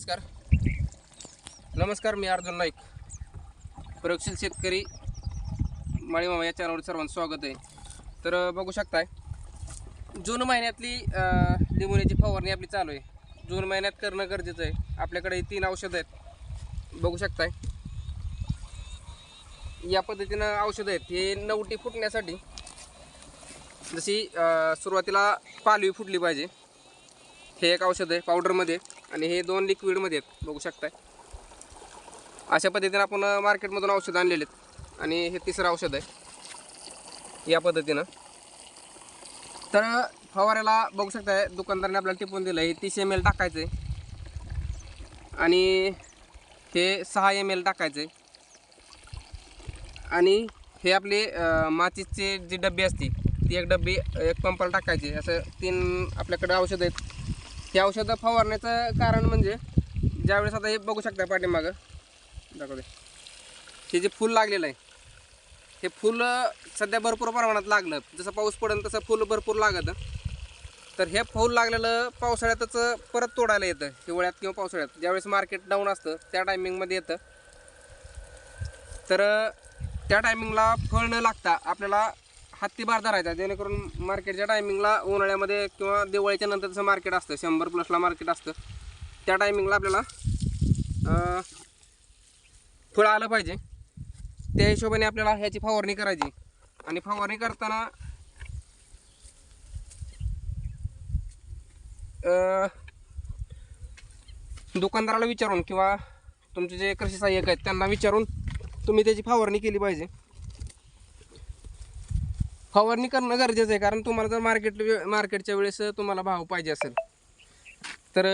नमस्कार. नमस्कार मी अर्जुन नाईक. प्रयोगशील शेतकरी माळीमामा या चॅनलवर सर्वांचं स्वागत आहे. तर बघू शकताय जून महिन्यातली अं, फवारणी आपली चालू आहे. जून महिन्यात करणं गरजेचं आहे. आपल्याकडे तीन औषधं आहेत. बघू शकताय. या पद्धतीनं औषधं आहेत. हे नवटी फुटण्यासाठी जशी सुरुवातीला पालवी फुटली पाहिजे. हे एक औषध आहे पावडरमध्ये आणि हे दोन लिक्विडमध्ये आहेत बघू शकताय. अशा पद्धतीनं आपण मार्केटमधून औषध आणलेले आहेत. आणि हे तिसरं औषध आहे. या पद्धतीनं. तर फवाऱ्याला बघू शकताय दुकानदाराने आपल्याला टिपून दिलं हे तीस एम एल टाकायचं आहे आणि हे सहा एम एल टाकायचं आहे आणि हे आपले अं, माचीसचे जे डबे असते ती एक डबी एक पंपाला टाकायची. असं तीन आपल्याकडे औषधं आहेत. हे औषधं फवारण्याचं कारण म्हणजे ज्यावेळेस आता हे बघू शकता पाठीमागं. दाखवते हे जे फूल लागलेलं आहे हे फूल सध्या भरपूर प्रमाणात लागलं. जसं पाऊस पडेल तसं फूल भरपूर लागतं. तर हे फूल लागलेलं पावसाळ्यातच परत तोडायला येतं. हिवाळ्यात किंवा पावसाळ्यात. ज्यावेळेस मार्केट डाऊन असतं त्या टायमिंगमध्ये येतं. तर त्या टायमिंगला फळ न लागता आपल्याला हत्ती बार धरायचा जेणेकरून मार्केटच्या टायमिंगला उन्हाळ्यामध्ये किंवा दिवाळीच्या नंतरचं मार्केट असतं. शंभर प्लसला मार्केट असतं. त्या टायमिंगला आपल्याला फळं आलं पाहिजे. त्या हिशोबाने आपल्याला ह्याची फवारणी करायची. आणि फवारणी करताना दुकानदाराला विचारून किंवा तुमचे जे कृषी सहाय्यक आहेत त्यांना विचारून तुम्ही त्याची फवारणी केली पाहिजे. फवारणी करणं गरजेचं आहे. कारण तुम्हाला जर मार्केट मार्केटच्या वेळेस तुम्हाला भाव पाहिजे असेल तर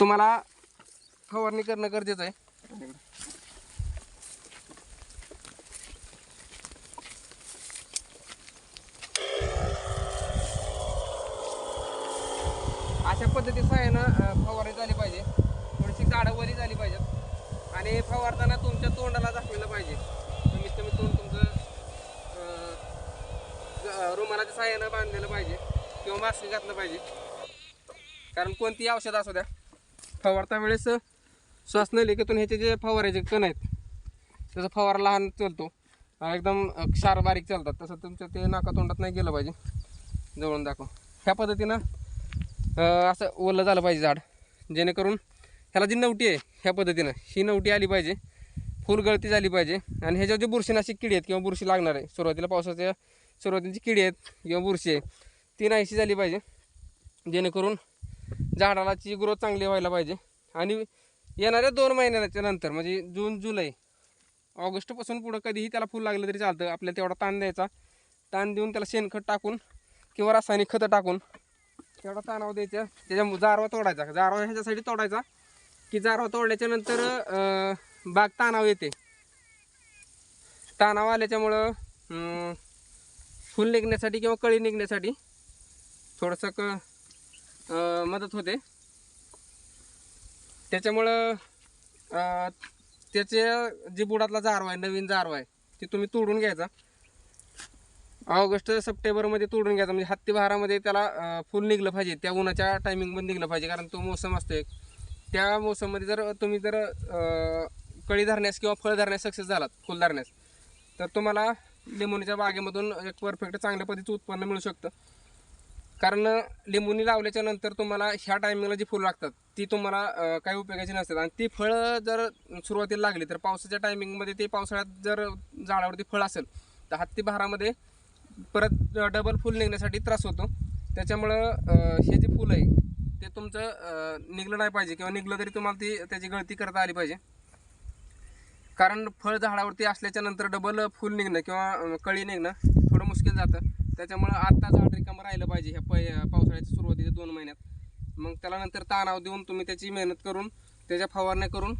तुम्हाला फवारणी करणं गरजेचं आहे. अशा पद्धतीचं आहे ना फवारणी झाली पाहिजे. थोडीशी झाडं वरी झाली पाहिजेत आणि फवारताना तुमच्या तोंडाला झाकलेलं पाहिजे. रुमालाच्या साह्यानं बांधलेलं पाहिजे किंवा मास्क घातलं पाहिजे. कारण कोणतीही औषध असू द्या फवारता वेळेस श्वास नलिकेतून ह्याचे जे फवारायचे कण आहेत त्याचा फवारा लहान चालतो. एकदम क्षार बारीक चालतात. तसं तुमचं ते नाका तोंडात नाही गेलं पाहिजे. जवळून दाखव. ह्या पद्धतीनं असं ओलं झालं पाहिजे झाड. जेणेकरून ह्याला जी नवटी आहे ह्या पद्धतीनं ही नवटी आली पाहिजे. फुल गळती झाली पाहिजे. आणि ह्याच्यावर जे बुरशीनाशक किडी आहेत किंवा बुरशी लागणार आहे सुरुवातीला पावसाच्या सुरुवातीची किडी आहेत किंवा बुरशी आहे ती नाहीशी झाली पाहिजे. जेणेकरून झाडालाची ग्रोथ चांगली व्हायला पाहिजे. आणि येणाऱ्या दोन महिन्याच्या नंतर म्हणजे जून जुलै ऑगस्टपासून पुढं कधीही त्याला फुल लागलं तरी चालतं. आपल्याला तेवढा ताण द्यायचा. ताण देऊन त्याला शेणखत टाकून किंवा रासायनिक खतं टाकून तेवढा ताणावर द्यायचा. त्याच्या जारवा तोडायचा. जारवा ह्याच्यासाठी तोडायचा की जारवा तोडल्याच्या नंतर बाग ताणाव येते. ताणाव आल्याच्यामुळं फुल निघण्यासाठी किंवा कळी निघण्यासाठी थोडंसं क मदत होते. त्याच्यामुळं त्याच्या त्याचे जे बुडातला जारवा आहे नवीन जारवा आहे ते तुम्ही तोडून घ्यायचा. ऑगस्ट सप्टेंबरमध्ये तोडून घ्यायचा. म्हणजे हत्ती बहारामध्ये त्याला फुल निघलं पाहिजे. त्या उन्हाच्या टायमिंगमध्ये निघलं पाहिजे. कारण तो मोसम असतो एक. त्या मोसममध्ये जर तुम्ही जर कळी धरण्यास किंवा फळ धरण्यास सक्सेस झालात फुल धरण्यास तर तुम्हाला लिंबोणीच्या बागेमधून एक परफेक्ट चांगल्या पद्धतीचं उत्पन्न मिळू शकतं. कारण लिंबूनी लावल्याच्या नंतर तुम्हाला ह्या टायमिंगला जी फुलं लागतात ती तुम्हाला काही उपयोगाची नसतात. आणि ती फळं जर सुरुवातीला लागली तर पावसाच्या टायमिंगमध्ये ते पावसाळ्यात जर झाडावरती फळ असेल तर हत्ती बहारामध्ये परत डबल फुल निघण्यासाठी त्रास होतो. त्याच्यामुळं हे जे फुलं आहे ते तुमचं निघलं नाही पाहिजे किंवा निघलं तरी तुम्हाला ती त्याची गळती करता आली पाहिजे. कारण फळ झाडावरती असल्याच्या नंतर डबल फुल निघणं किंवा कळी निघणं थोडं मुश्किल जातं. त्याच्यामुळं आत्ता झाड रिकामं राहिलं पाहिजे ह्या पै पावसाळ्याच्या सुरुवातीच्या दोन महिन्यात. मग त्याला नंतर ताणाव देऊन तुम्ही त्याची मेहनत करून त्याच्या फवारण्या करून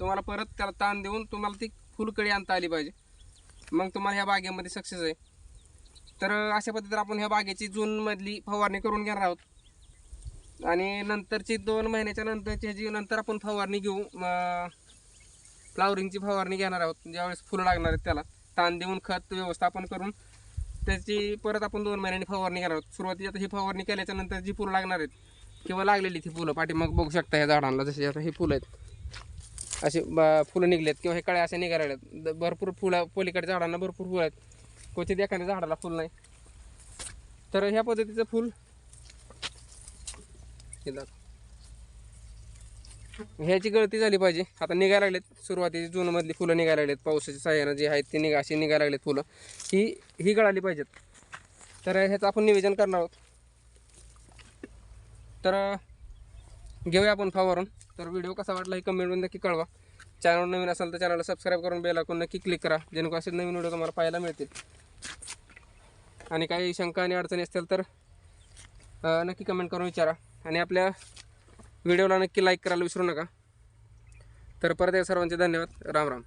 तुम्हाला परत त्याला ताण देऊन तुम्हाला ती फुलकळी आणता आली पाहिजे. मग तुम्हाला ह्या बागेमध्ये सक्सेस आहे. तर अशा पद्धतीने आपण ह्या बागेची जूनमधली फवारणी करून घेणार आहोत. आणि नंतरची दोन महिन्याच्या नंतरची ह्याची नंतर आपण फवारणी घेऊ फ्लावरिंगची फवारणी घेणार आहोत. म्हणजे ज्यावेळेस फुलं लागणार आहेत त्याला. ताण देऊन खत व्यवस्थापन करून त्याची परत आपण दोन महिन्यांनी फवारणी घेणार आहोत. सुरुवातीला आता ही फवारणी केल्याच्यानंतर जी फुलं लागणार आहेत किंवा लागलेली ती फुलं पाठी मग बघू शकता ह्या झाडांना जसे आता हे फुलं आहेत. असे फुलं निघलेत किंवा हे कळ्या असे निघाले आहेत. भरपूर फुलं पलीकडे झाडांना भरपूर फुलं आहेत. क्वचित एखाद्या झाडाला फुल नाही. तर ह्या पद्धतीचं फुल हे ह्याची गळती झाली पाहिजे. आता निघायला लागलेत सुरुवातीची जूनमधली फुलं निघायला लागलेत. पावसाच्या साह्यानं जी आहेत ती निघा अशी निघायला लागलेत फुलं. ही ही गळाली पाहिजेत. तर ह्याचं आपण निवेदन करणार आहोत. तर घेऊया आपण फावरून. तर व्हिडिओ कसा वाटला हे कमेंटमध्ये नक्की कळवा. चॅनल नवीन असेल तर चॅनलला सबस्क्राईब करून बेल ऐकून नक्की क्लिक करा. जेणेकरून असे नवीन व्हिडिओ तुम्हाला पाहायला मिळतील. आणि काही शंका आणि अडचणी असतील तर नक्की कमेंट करून विचारा. आणि आपल्या व्हिडिओला नक्की लाईक करायला विसरू नका. तर परत एकदा सर्वांचे धन्यवाद. राम राम.